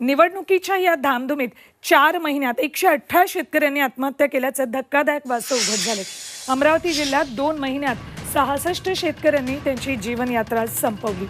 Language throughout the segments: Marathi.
निवडणुकीच्या या धामधुमीत चार महिन्यात एकशे अठरा शेतकऱ्यांनी आत्महत्या केल्याचं धक्कादायक वास्तव उघड झाले. अमरावती जिल्ह्यात दोन महिन्यात सहासष्ट शेतकऱ्यांनी त्यांची जीवनयात्रा संपवली.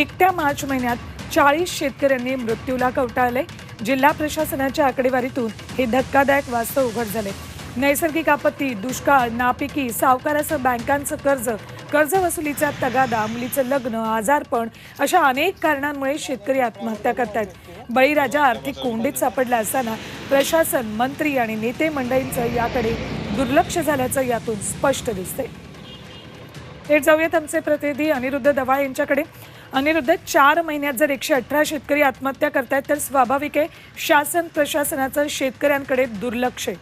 एकट्या मार्च महिन्यात चाळीस शेतकऱ्यांनी मृत्यूला कवटाळले. जिल्हा प्रशासनाच्या आकडेवारीतून हे धक्कादायक वास्तव उघड झाले. नैसर्गिक आपत्ती दुष्काळ नापिकी सावकाराचं बँकांचं कर्ज कर्ज वसुलीचा तगादा मुलीचं लग्न आजारपण अशा अनेक कारणांमुळे शेतकरी आत्महत्या करतायत. बळीराजा आर्थिक कोंडीत सापडला असताना प्रशासन मंत्री आणि नेते मंडळींचं याकडे दुर्लक्ष झाल्याचं यातून स्पष्ट दिसते थेट जाऊयात आमचे प्रतिनिधी अनिरुद्ध दवाळ यांच्याकडे. अनिरुद्ध चार महिन्यात जर एकशे अठरा शेतकरी आत्महत्या करतायत तर स्वाभाविक आहे शासन प्रशासनाचं शेतकऱ्यांकडे दुर्लक्ष आहे.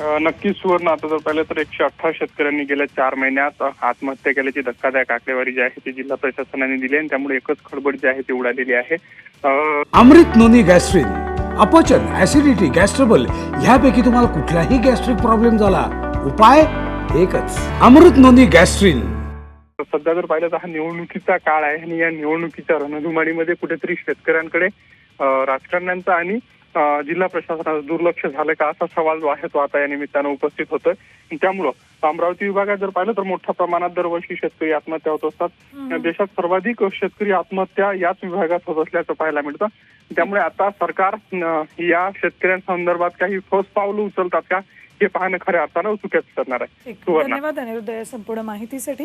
नक्कीच सुवर्ण. आता जर पाहिलं तर एकशे अठरा शेतकऱ्यांनी गेल्या चार महिन्यात आत्महत्या केल्याची धक्कादायक आकडेवारी जी आहे ती जिल्हा प्रशासनाने दिली आणि त्यामुळे एकच खळबळ जी आहे ती उडालेली आहे. अमृत नोनी गॅस्ट्रिन अपचन ऍसिडिटी गॅस्ट्रबल ह्यापैकी तुम्हाला कुठलाही गॅस्ट्रिक प्रॉब्लेम झाला उपाय एकच अमृत नोनी गॅस्ट्रिन. सध्या जर पाहिलं तर हा निवडणुकीचा काळ आहे आणि या निवडणुकीच्या रणधुमाळीमध्ये कुठेतरी शेतकऱ्यांकडे राजकारण्यांचा आणि जिल्हा प्रशासनाचं दुर्लक्ष झालं का असा सवाल जो आहे तो आता या निमित्तानं उपस्थित होतोय. त्यामुळं अमरावती विभागात जर पाहिलं तर मोठ्या प्रमाणात दरवर्षी शेतकरी आत्महत्या होत असतात. देशात सर्वाधिक शेतकरी आत्महत्या याच विभागात होत असल्याचं पाहायला मिळतं. त्यामुळे आता सरकार या शेतकऱ्यांसंदर्भात काही ठोस पावलं उचलतात का हे पाहणं खऱ्या अर्थानं चुक्याचं ठरणार आहे. धन्यवाद अनिरुद्ध या संपूर्ण माहितीसाठी.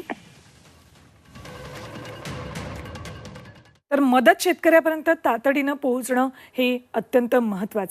तर मदत शेतकऱ्यापर्यंत तातडीनं पोहोचणं हे अत्यंत महत्त्वाचं